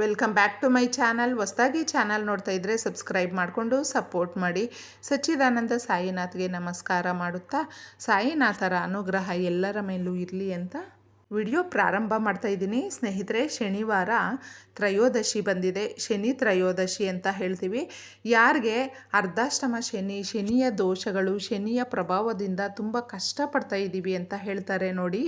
Welcome back to my channel. ಹೊಸದಾಗಿ channel ನೋಡ್ತಾ ಇದ್ದರೆ ಸಬ್ಸ್ಕ್ರೈಬ್ ಮಾಡಿಕೊಂಡು ಸಪೋರ್ಟ್ ಮಾಡಿ. ಸಚ್ಚಿದಾನಂದ ಸಾಯಿನಾಥ್ಗೆ ನಮಸ್ಕಾರ ಮಾಡುತ್ತಾ, ಸಾಯಿನಾಥರ ಅನುಗ್ರಹ ಎಲ್ಲರ ಮೇಲೂ ಇರಲಿ ಅಂತ ವಿಡಿಯೋ ಪ್ರಾರಂಭ ಮಾಡ್ತಾ ಇದ್ದೀನಿ. ಸ್ನೇಹಿತರೆ, ಶನಿವಾರ ತ್ರಯೋದಶಿ ಬಂದಿದೆ. ಶನಿ ತ್ರಯೋದಶಿ ಅಂತ ಹೇಳ್ತೀವಿ. ಯಾರಿಗೆ? ಅರ್ಧಾಷ್ಟಮ ಶನಿ, ಶನಿಯ ದೋಷಗಳು, ಶನಿಯ ಪ್ರಭಾವದಿಂದ ತುಂಬ ಕಷ್ಟಪಡ್ತಾ ಇದ್ದೀವಿ ಅಂತ ಹೇಳ್ತಾರೆ ನೋಡಿ.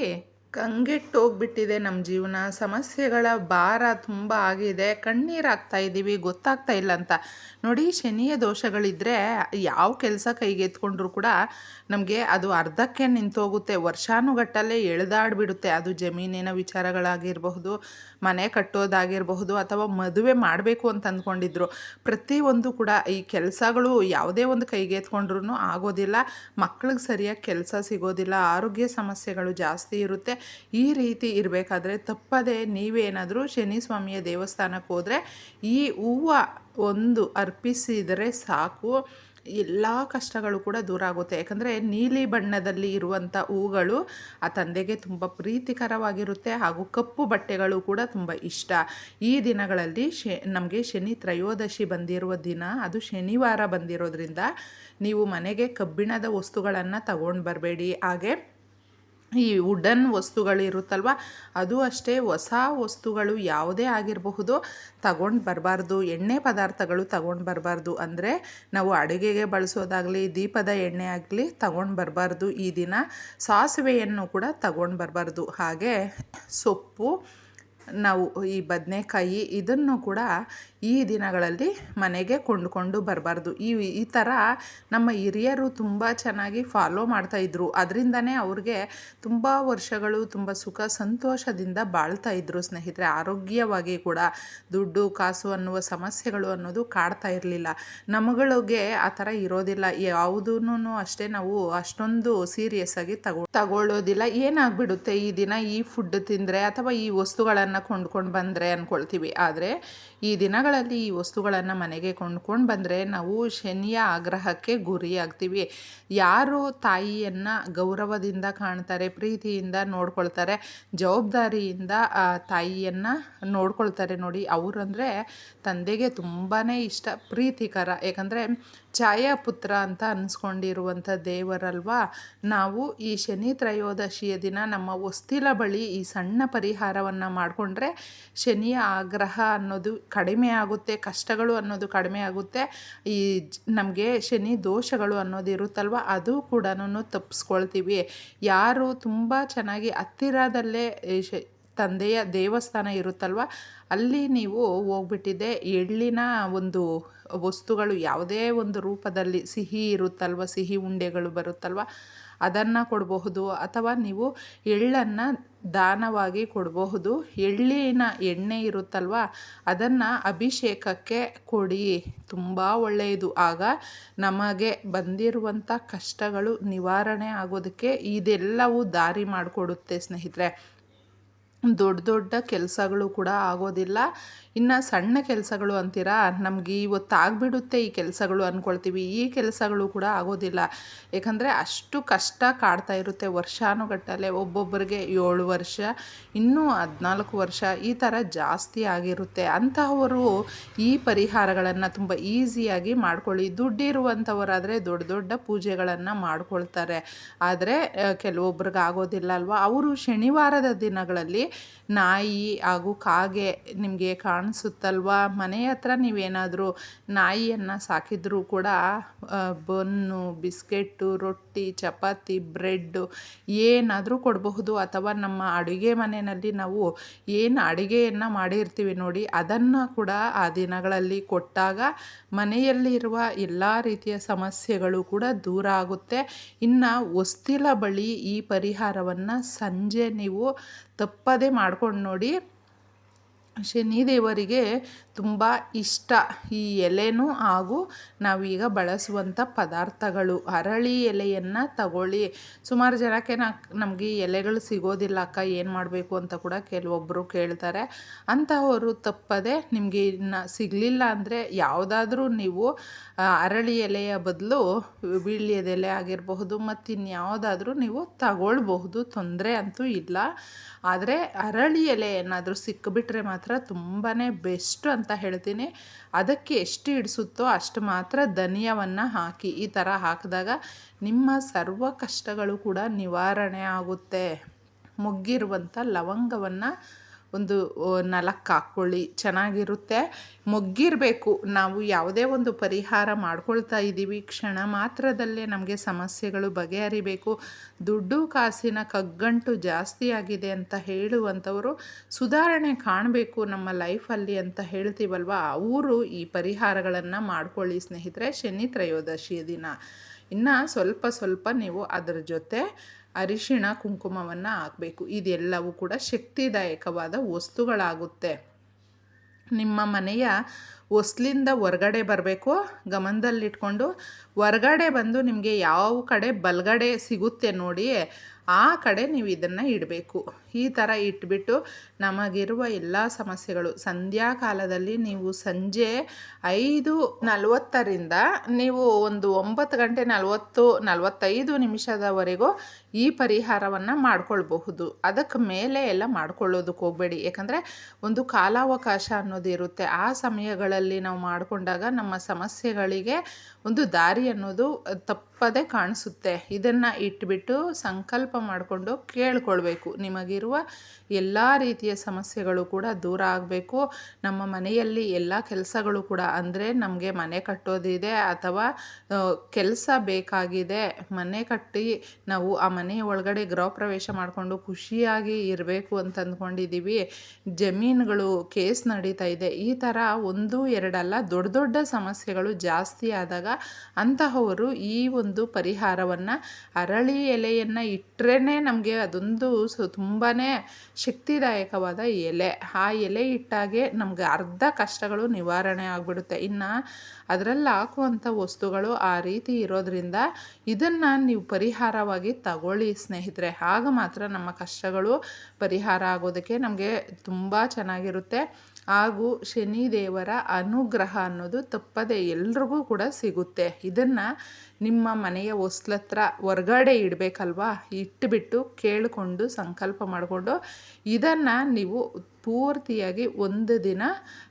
ಕಂಗೆಟ್ಟು ಹೋಗ್ಬಿಟ್ಟಿದೆ ನಮ್ಮ ಜೀವನ. ಸಮಸ್ಯೆಗಳ ಭಾರ ತುಂಬ ಆಗಿದೆ. ಕಣ್ಣೀರಾಗ್ತಾ ಇದ್ದೀವಿ ಗೊತ್ತಾಗ್ತಾ ಇಲ್ಲ ಅಂತ. ನೋಡಿ, ಶನಿಯ ದೋಷಗಳಿದ್ದರೆ ಯಾವ ಕೆಲಸ ಕೈಗೆ ಎತ್ಕೊಂಡ್ರು ಕೂಡ ನಮಗೆ ಅದು ಅರ್ಧಕ್ಕೆ ನಿಂತೋಗುತ್ತೆ. ವರ್ಷಾನುಗಟ್ಟಲೆ ಎಳೆದಾಡ್ಬಿಡುತ್ತೆ. ಅದು ಜಮೀನಿನ ವಿಚಾರಗಳಾಗಿರಬಹುದು, ಮನೆ ಕಟ್ಟೋದಾಗಿರಬಹುದು ಅಥವಾ ಮದುವೆ ಮಾಡಬೇಕು ಅಂತ ಅಂದ್ಕೊಂಡಿದ್ರು. ಪ್ರತಿಯೊಂದು ಕೂಡ ಈ ಕೆಲಸಗಳು ಯಾವುದೇ ಒಂದು ಕೈಗೆತ್ಕೊಂಡ್ರೂ ಆಗೋದಿಲ್ಲ. ಮಕ್ಳಿಗೆ ಸರಿಯಾಗಿ ಕೆಲಸ ಸಿಗೋದಿಲ್ಲ. ಆರೋಗ್ಯ ಸಮಸ್ಯೆಗಳು ಜಾಸ್ತಿ ಇರುತ್ತೆ. ಈ ರೀತಿ ಇರಬೇಕಾದ್ರೆ ತಪ್ಪದೆ ನೀವೇನಾದರೂ ಶನಿ ಸ್ವಾಮಿಯ ದೇವಸ್ಥಾನಕ್ಕೆ ಹೋದರೆ ಈ ಹೂವು ಒಂದು ಅರ್ಪಿಸಿದರೆ ಸಾಕು. ಎಲ್ಲ ಕಷ್ಟಗಳು ಕೂಡ ದೂರ ಆಗುತ್ತೆ. ಯಾಕಂದರೆ ನೀಲಿ ಬಣ್ಣದಲ್ಲಿ ಇರುವಂಥ ಹೂಗಳು ಆ ತಂದೆಗೆ ತುಂಬ ಪ್ರೀತಿಕರವಾಗಿರುತ್ತೆ ಹಾಗೂ ಕಪ್ಪು ಬಟ್ಟೆಗಳು ಕೂಡ ತುಂಬ ಇಷ್ಟ. ಈ ದಿನಗಳಲ್ಲಿ ನಮಗೆ ಶನಿ ತ್ರಯೋದಶಿ ಬಂದಿರುವ ದಿನ, ಅದು ಶನಿವಾರ ಬಂದಿರೋದ್ರಿಂದ ನೀವು ಮನೆಗೆ ಕಬ್ಬಿಣದ ವಸ್ತುಗಳನ್ನು ತಗೊಂಡು ಬರಬೇಡಿ. ಹಾಗೆ ಈ ವುಡನ್ ವಸ್ತುಗಳಿರುತ್ತಲ್ವ ಅದು ಅಷ್ಟೇ ಹೊಸ ವಸ್ತುಗಳು ಯಾವುದೇ ಆಗಿರಬಹುದು. ತಗೊಂಡು ಬರಬಾರ್ದು. ಎಣ್ಣೆ ಪದಾರ್ಥಗಳು ತಗೊಂಡು ಬರಬಾರ್ದು. ಅಂದರೆ ನಾವು ಅಡುಗೆಗೆ ಬಳಸೋದಾಗಲಿ, ದೀಪದ ಎಣ್ಣೆ ಆಗಲಿ ತಗೊಂಡು ಬರಬಾರ್ದು ಈ ದಿನ. ಸಾಸಿವೆಯನ್ನು ಕೂಡ ತಗೊಂಡು ಬರಬಾರ್ದು. ಹಾಗೆ ಸೊಪ್ಪು ನಾವು ಈ ಬದನೆಕಾಯಿ ಇದನ್ನು ಕೂಡ ಈ ದಿನಗಳಲ್ಲಿ ಮನೆಗೆ ಕೊಂಡುಕೊಂಡು ಬರಬಾರ್ದು. ಈ ಈ ಥರ ನಮ್ಮ ಹಿರಿಯರು ತುಂಬ ಚೆನ್ನಾಗಿ ಫಾಲೋ ಮಾಡ್ತಾಯಿದ್ರು ಅದರಿಂದನೇ ಅವ್ರಿಗೆ ತುಂಬ ವರ್ಷಗಳು ತುಂಬ ಸುಖ ಸಂತೋಷದಿಂದ ಬಾಳ್ತಾ ಇದ್ರು ಸ್ನೇಹಿತರೆ. ಆರೋಗ್ಯವಾಗಿ ಕೂಡ ದುಡ್ಡು, ಕಾಸು ಅನ್ನುವ ಸಮಸ್ಯೆಗಳು ಅನ್ನೋದು ಕಾಡ್ತಾ ಇರಲಿಲ್ಲ. ನಮಗಳಿಗೆ ಆ ಥರ ಇರೋದಿಲ್ಲ. ಯಾವುದೂ ಅಷ್ಟೇ ನಾವು ಅಷ್ಟೊಂದು ಸೀರಿಯಸ್ ಆಗಿ ತಗೊ, ತಗೊಳ್ಳೋದಿಲ್ಲ. ಏನಾಗ್ಬಿಡುತ್ತೆ? ಈ ದಿನ ಈ ಫುಡ್ ತಿಂದರೆ ಅಥವಾ ಈ ವಸ್ತುಗಳನ್ನು ಕೊಂಡ್ಕೊಂಡು ಬಂದರೆ ಅಂದ್ಕೊಳ್ತೀವಿ ಆದರೆ ಈ ದಿನಗಳಲ್ಲಿ ಈ ವಸ್ತುಗಳನ್ನು ಮನೆಗೆ ಕೊಂಡ್ಕೊಂಡು ಬಂದರೆ ನಾವು ಶನಿಯ ಆಗ್ರಹಕ್ಕೆ ಗುರಿಯಾಗ್ತೀವಿ. ಯಾರು ತಾಯಿಯನ್ನು ಗೌರವದಿಂದ ಕಾಣ್ತಾರೆ, ಪ್ರೀತಿಯಿಂದ ನೋಡ್ಕೊಳ್ತಾರೆ, ಜವಾಬ್ದಾರಿಯಿಂದ ತಾಯಿಯನ್ನು ನೋಡ್ಕೊಳ್ತಾರೆ ನೋಡಿ. ಅವರಂದರೆ ತಂದೆಗೆ ತುಂಬಾ ಇಷ್ಟ, ಪ್ರೀತಿಕರ. ಯಾಕಂದರೆ ಛಾಯಾಪುತ್ರ ಅಂತ ಅನ್ನಿಸ್ಕೊಂಡಿರುವಂಥ ದೇವರಲ್ವಾ? ನಾವು ಈ ಶನಿ ತ್ರಯೋದಶಿಯ ದಿನ ನಮ್ಮ ಹೊಸ್ತಿಲ ಬಳಿ ಈ ಸಣ್ಣ ಪರಿಹಾರವನ್ನು ಮಾಡಿಕೊಂಡ್ರೆ ಶನಿಯ ಆಗ್ರಹ ಅನ್ನೋದು ಕಡಿಮೆ ಆಗುತ್ತೆ, ಕಷ್ಟಗಳು ಅನ್ನೋದು ಕಡಿಮೆ ಆಗುತ್ತೆ. ಈ ನಮಗೆ ಶನಿ ದೋಷಗಳು ಅನ್ನೋದು ಇರುತ್ತಲ್ವ, ಅದು ಕೂಡ ತಪ್ಪಿಸ್ಕೊಳ್ತೀವಿ ಯಾರು ತುಂಬ ಚೆನ್ನಾಗಿ ಹತ್ತಿರದಲ್ಲೇ ತಂದೆಯ ದೇವಸ್ಥಾನ ಇರುತ್ತಲ್ವ? ಅಲ್ಲಿ ನೀವು ಹೋಗ್ಬಿಟ್ಟಿದ್ದೆ. ಎಳ್ಳಿನ ಒಂದು ವಸ್ತುಗಳು ಯಾವುದೇ ಒಂದು ರೂಪದಲ್ಲಿ ಸಿಹಿ ಇರುತ್ತಲ್ವ? ಸಿಹಿ ಉಂಡೆಗಳು ಬರುತ್ತಲ್ವ? ಅದನ್ನು ಕೊಡಬಹುದು. ಅಥವಾ ನೀವು ಎಳ್ಳನ್ನು ದಾನವಾಗಿ ಕೊಡಬಹುದು. ಎಳ್ಳಿನ ಎಣ್ಣೆ ಇರುತ್ತಲ್ವ? ಅದನ್ನು ಅಭಿಷೇಕಕ್ಕೆ ಕೊಡಿ. ತುಂಬ ಒಳ್ಳೆಯದು. ಆಗ ನಮಗೆ ಬಂದಿರುವಂಥ ಕಷ್ಟಗಳು ನಿವಾರಣೆ ಆಗೋದಕ್ಕೆ ಇದೆಲ್ಲವೂ ದಾರಿ ಮಾಡಿಕೊಡುತ್ತೆ ಸ್ನೇಹಿತರೆ. ದೊಡ್ಡ ದೊಡ್ಡ ಕೆಲಸಗಳು ಕೂಡ ಆಗೋದಿಲ್ಲ. ಇನ್ನು ಸಣ್ಣ ಕೆಲಸಗಳು ಅಂತೀರಾ? ನಮಗೆ ಇವತ್ತು ಆಗಿಬಿಡುತ್ತೆ ಈ ಕೆಲಸಗಳು ಅಂದ್ಕೊಳ್ತೀವಿ ಈ ಕೆಲಸಗಳು ಕೂಡ ಆಗೋದಿಲ್ಲ. ಏಕೆಂದರೆ ಅಷ್ಟು ಕಷ್ಟ ಕಾಡ್ತಾ ಇರುತ್ತೆ ವರ್ಷಾನುಗಟ್ಟಲೆ. ಒಬ್ಬೊಬ್ಬರಿಗೆ ಏಳು ವರ್ಷ, ಇನ್ನೂ ಹದಿನಾಲ್ಕು ವರ್ಷ ಈ ಥರ ಜಾಸ್ತಿ ಆಗಿರುತ್ತೆ. ಅಂತಹವರು ಈ ಪರಿಹಾರಗಳನ್ನು ತುಂಬ ಈಸಿಯಾಗಿ ಮಾಡ್ಕೊಳ್ಳಿ. ದುಡ್ಡಿರುವಂಥವರಾದರೆ ದೊಡ್ಡ ದೊಡ್ಡ ಪೂಜೆಗಳನ್ನು ಮಾಡ್ಕೊಳ್ತಾರೆ. ಆದರೆ ಕೆಲವೊಬ್ರಿಗೆ ಆಗೋದಿಲ್ಲ ಅಲ್ವಾ? ಅವರು ಶನಿವಾರದ ದಿನಗಳಲ್ಲಿ ನಾಯಿ ಹಾಗೂ ಕಾಗೆ ನಿಮಗೆ ಕಾಣಿಸುತ್ತಲ್ವಾ ಮನೆ ಹತ್ರ ನೀವೇನಾದರೂ ನಾಯಿಯನ್ನು ಸಾಕಿದರೂ ಕೂಡ ಬನ್ನು, ಬಿಸ್ಕೆಟ್ಟು, ರೊಟ್ಟಿ, ಚಪಾತಿ, ಬ್ರೆಡ್ಡು ಏನಾದರೂ ಕೊಡಬಹುದು. ಅಥವಾ ನಮ್ಮ ಅಡುಗೆ ಮನೆಯಲ್ಲಿ ನಾವು ಏನು ಅಡುಗೆಯನ್ನು ಮಾಡಿರ್ತೀವಿ ನೋಡಿ, ಅದನ್ನು ಕೂಡ ಆ ದಿನಗಳಲ್ಲಿ ಕೊಟ್ಟಾಗ ಮನೆಯಲ್ಲಿರುವ ಎಲ್ಲ ರೀತಿಯ ಸಮಸ್ಯೆಗಳು ಕೂಡ ದೂರ ಆಗುತ್ತೆ. ಇನ್ನು ಹೊಸ್ತಿಲ ಬಳಿ ಈ ಪರಿಹಾರವನ್ನು ಸಂಜೆ ನೀವು ತಪ್ಪದೇ ಮಾಡ್ಕೊಂಡು ನೋಡಿ ಶನಿದೇವರಿಗೆ ತುಂಬ ಇಷ್ಟ ಈ ಎಲೆನೂ ಹಾಗೂ ನಾವೀಗ ಬಳಸುವಂಥ ಪದಾರ್ಥಗಳು. ಅರಳಿ ಎಲೆಯನ್ನು ತಗೊಳ್ಳಿ. ಸುಮಾರು ಜನಕ್ಕೆ ನಾ, ನಮಗೆ ಎಲೆಗಳು ಸಿಗೋದಿಲ್ಲ ಅಕ್ಕ, ಏನು ಮಾಡಬೇಕು ಅಂತ ಕೂಡ ಕೆಲವೊಬ್ಬರು ಕೇಳ್ತಾರೆ. ಅಂತಹವರು ತಪ್ಪದೆ ನಿಮಗೆ ಇನ್ನು ಸಿಗಲಿಲ್ಲ ಅಂದರೆ ಯಾವುದಾದ್ರೂ ನೀವು ಅರಳಿ ಎಲೆಯ ಬದಲು ವೀಳ್ಯದೆಲೆ ಆಗಿರಬಹುದು ಮತ್ತು ಇನ್ಯಾವುದಾದ್ರೂ ನೀವು ತಗೊಳ್ಬಹುದು, ತೊಂದರೆ ಅಂತೂ ಇಲ್ಲ. ಆದರೆ ಅರಳಿ ಎಲೆ ಏನಾದರೂ ಸಿಕ್ಕಿಬಿಟ್ರೆ ಮಾತ್ರ ತುಂಬಾ ಬೆಸ್ಟ್ ಹೇಳ್ತೀನಿ. ಅದಕ್ಕೆ ಎಷ್ಟು ಹಿಡಿಸುತ್ತೋ ಅಷ್ಟು ಮಾತ್ರ ಧನಿಯವನ್ನು ಹಾಕಿ, ಈ ಥರ ಹಾಕಿದಾಗ ನಿಮ್ಮ ಸರ್ವ ಕಷ್ಟಗಳು ಕೂಡ ನಿವಾರಣೆ ಆಗುತ್ತೆ. ಮುಗ್ಗಿರುವಂಥ ಲವಂಗವನ್ನು ಒಂದು ನಾಲ್ಕು ಹಾಕ್ಕೊಳ್ಳಿ ಚೆನ್ನಾಗಿರುತ್ತೆ. ಮೊಗ್ಗಿರಬೇಕು. ನಾವು ಯಾವುದೇ ಒಂದು ಪರಿಹಾರ ಮಾಡ್ಕೊಳ್ತಾ ಇದ್ದೀವಿ. ಕ್ಷಣ ಮಾತ್ರದಲ್ಲೇ ನಮಗೆ ಸಮಸ್ಯೆಗಳು ಬಗೆಹರಿಬೇಕು. ದುಡ್ಡು ಕಾಸಿನ ಕಗ್ಗಂಟು ಜಾಸ್ತಿ ಆಗಿದೆ ಅಂತ ಹೇಳುವಂಥವರು ಸುಧಾರಣೆ ಕಾಣಬೇಕು ನಮ್ಮ ಲೈಫಲ್ಲಿ ಅಂತ ಹೇಳ್ತೀವಲ್ವ? ಅವರು ಈ ಪರಿಹಾರಗಳನ್ನು ಮಾಡ್ಕೊಳ್ಳಿ ಸ್ನೇಹಿತರೆ. ಶನಿ ತ್ರಯೋದಶಿಯ ದಿನ. ಇನ್ನು ಸ್ವಲ್ಪ ಸ್ವಲ್ಪ ನೀವು ಅದರ ಜೊತೆ ಅರಿಶಿಣ ಕುಂಕುಮವನ್ನು ಹಾಕಬೇಕು. ಇದೆಲ್ಲವೂ ಕೂಡ ಶಕ್ತಿದಾಯಕವಾದ ವಸ್ತುಗಳಾಗುತ್ತೆ. ನಿಮ್ಮ ಮನೆಯ ಹೊಸ್ಲಿಂದ ಹೊರಗಡೆ ಬರಬೇಕು, ಗಮನದಲ್ಲಿಟ್ಕೊಂಡು ಹೊರಗಡೆ ಬಂದು ನಿಮಗೆ ಯಾವ ಕಡೆ ಬಲಗಡೆ ಸಿಗುತ್ತೆ ನೋಡಿ, ಆ ಕಡೆ ನೀವು ಇದನ್ನು ಇಡಬೇಕು. ಈ ಥರ ಇಟ್ಬಿಟ್ಟು ನಮಗಿರುವ ಎಲ್ಲ ಸಮಸ್ಯೆಗಳು, ಸಂಧ್ಯಾಕಾಲದಲ್ಲಿ ನೀವು ಸಂಜೆ ಐದು ನಲವತ್ತರಿಂದ ನೀವು ಒಂದು ಒಂಬತ್ತು ಗಂಟೆ ನಲವತ್ತು, ನಲವತ್ತೈದು ನಿಮಿಷದವರೆಗೂ ಈ ಪರಿಹಾರವನ್ನು ಮಾಡ್ಕೊಳ್ಬಹುದು. ಅದಕ್ಕೆ ಮೇಲೆ ಎಲ್ಲ ಮಾಡ್ಕೊಳ್ಳೋದಕ್ಕೆ ಹೋಗಬೇಡಿ. ಯಾಕಂದರೆ ಒಂದು ಕಾಲಾವಕಾಶ ಅನ್ನೋದು ಇರುತ್ತೆ ಆ ಸಮಯಗಳಲ್ಲಿ ನಾವು ಮಾಡಿಕೊಂಡಾಗ ನಮ್ಮ ಸಮಸ್ಯೆಗಳಿಗೆ ಒಂದು ದಾರಿ ಅನ್ನೋದು ತಪ್ಪದೇ ಕಾಣಿಸುತ್ತೆ. ಇದನ್ನು ಇಟ್ಬಿಟ್ಟು ಸಂಕಲ್ಪ ಮಾಡಿಕೊಂಡು ಕೇಳ್ಕೊಳ್ಬೇಕು. ನಿಮಗಿರುವ ಎಲ್ಲ ರೀತಿಯ ಸಮಸ್ಯೆಗಳು ಕೂಡ ದೂರ ಆಗಬೇಕು. ನಮ್ಮ ಮನೆಯಲ್ಲಿ ಎಲ್ಲ ಕೆಲಸಗಳು ಕೂಡ ಅಂದರೆ ನಮಗೆ ಮನೆ ಕಟ್ಟೋದಿದೆ ಅಥವಾ ಕೆಲಸ ಬೇಕಾಗಿದೆ, ಮನೆ ಕಟ್ಟಿ ನಾವು ಆ ಮನೆಯ ಒಳಗಡೆ ಗೃಹ ಪ್ರವೇಶ ಮಾಡಿಕೊಂಡು ಖುಷಿಯಾಗಿ ಇರಬೇಕು ಅಂತ ಅಂದ್ಕೊಂಡಿದ್ದೀವಿ ಜಮೀನುಗಳು ಕೇಸ್ ನಡೀತಾ ಇದೆ. ಈ ಥರ ಒಂದು, ಎರಡಲ್ಲ ದೊಡ್ಡ ದೊಡ್ಡ ಸಮಸ್ಯೆಗಳು ಜಾಸ್ತಿ ಆದಾಗ ಅಂತಹವರು ಈ ಒಂದು ಪರಿಹಾರವನ್ನು ಅರಳಿ ಎಲೆಯನ್ನು ಇಟ್ಟರೇ ನಮಗೆ ಅದೊಂದು ಸೊ ತುಂಬಾ ಶಕ್ತಿದಾಯಕವಾದ ಎಲೆ. ಆ ಎಲೆ ಇಟ್ಟಾಗೆ ನಮಗೆ ಅರ್ಧ ಕಷ್ಟಗಳು ನಿವಾರಣೆ ಆಗಿಬಿಡುತ್ತೆ. ಇನ್ನು ಅದರಲ್ಲಿ ಹಾಕುವಂಥ ವಸ್ತುಗಳು ಆ ರೀತಿ ಇರೋದ್ರಿಂದ ಇದನ್ನು ನೀವು ಪರಿಹಾರವಾಗಿ ತಗೊಳ್ಳಿ ಸ್ನೇಹಿತರೆ. ಆಗ ಮಾತ್ರ ನಮ್ಮ ಕಷ್ಟಗಳು ಪರಿಹಾರ ಆಗೋದಕ್ಕೆ ನಮಗೆ ತುಂಬ ಚೆನ್ನಾಗಿರುತ್ತೆ. ಹಾಗೂ ಶನಿ ದೇವರ ಅನುಗ್ರಹ ಅನ್ನೋದು ತಪ್ಪದೆ ಎಲ್ರಿಗೂ ಕೂಡ ಸಿಗುತ್ತೆ. ಇದನ್ನು ನಿಮ್ಮ ಮನೆಯ ಹೊಸ್ಲತ್ರ ಹೊರ್ಗಡೆ ಇಡಬೇಕಲ್ವಾ? ಇಟ್ಟುಬಿಟ್ಟು ಕೇಳಿಕೊಂಡು ಸಂಕಲ್ಪ ಮಾಡಿಕೊಂಡು ಇದನ್ನು ನೀವು ಪೂರ್ತಿಯಾಗಿ ಒಂದು ದಿನ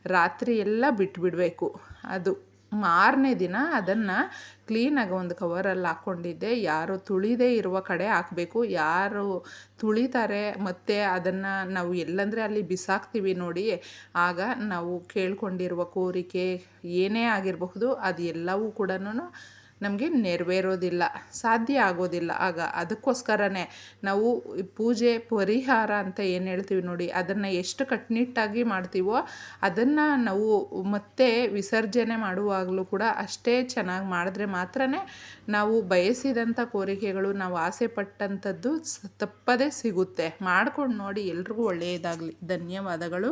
ರಾತ್ರಿ ಎಲ್ಲ ಬಿಟ್ಬಿಡಬೇಕು. ಅದು. ಮಾರನೇ ದಿನ ಅದನ್ನು ಕ್ಲೀನಾಗಿ ಒಂದು ಕವರಲ್ಲಿ ಹಾಕ್ಕೊಂಡಿದ್ದೆ ಯಾರು ತುಳಿದೇ ಇರುವ ಕಡೆ ಹಾಕಬೇಕು. ಯಾರು ತುಳಿತಾರೆ ಮತ್ತು ಅದನ್ನು ನಾವು ಎಲ್ಲಂದರೆ ಅಲ್ಲಿ ಬಿಸಾಕ್ತೀವಿ ನೋಡಿ. ಆಗ ನಾವು ಕೇಳ್ಕೊಂಡಿರುವ ಕೋರಿಕೆ ಏನೇ ಆಗಿರಬಹುದು, ಅದು ಎಲ್ಲವೂ ಕೂಡ ನಮಗೆ ನೆರವೇರೋದಿಲ್ಲ, ಸಾಧ್ಯ ಆಗೋದಿಲ್ಲ. ಆಗ ಅದಕ್ಕೋಸ್ಕರನೇ ನಾವು ಪೂಜೆ, ಪರಿಹಾರ ಅಂತ ಏನು ಹೇಳ್ತೀವಿ ನೋಡಿ, ಅದನ್ನು ಎಷ್ಟು ಕಟ್ಟುನಿಟ್ಟಾಗಿ ಮಾಡ್ತೀವೋ ಅದನ್ನು ನಾವು ಮತ್ತೆ ವಿಸರ್ಜನೆ ಮಾಡುವಾಗಲೂ ಕೂಡ ಅಷ್ಟೇ ಚೆನ್ನಾಗಿ ಮಾಡಿದ್ರೆ ಮಾತ್ರ ನಾವು ಬಯಸಿದಂಥ ಕೋರಿಕೆಗಳು, ನಾವು ಆಸೆ ಪಟ್ಟಂಥದ್ದು ತಪ್ಪದೇ ಸಿಗುತ್ತೆ. ಮಾಡ್ಕೊಂಡು ನೋಡಿ ಎಲ್ರಿಗೂ ಒಳ್ಳೆಯದಾಗಲಿ. ಧನ್ಯವಾದಗಳು.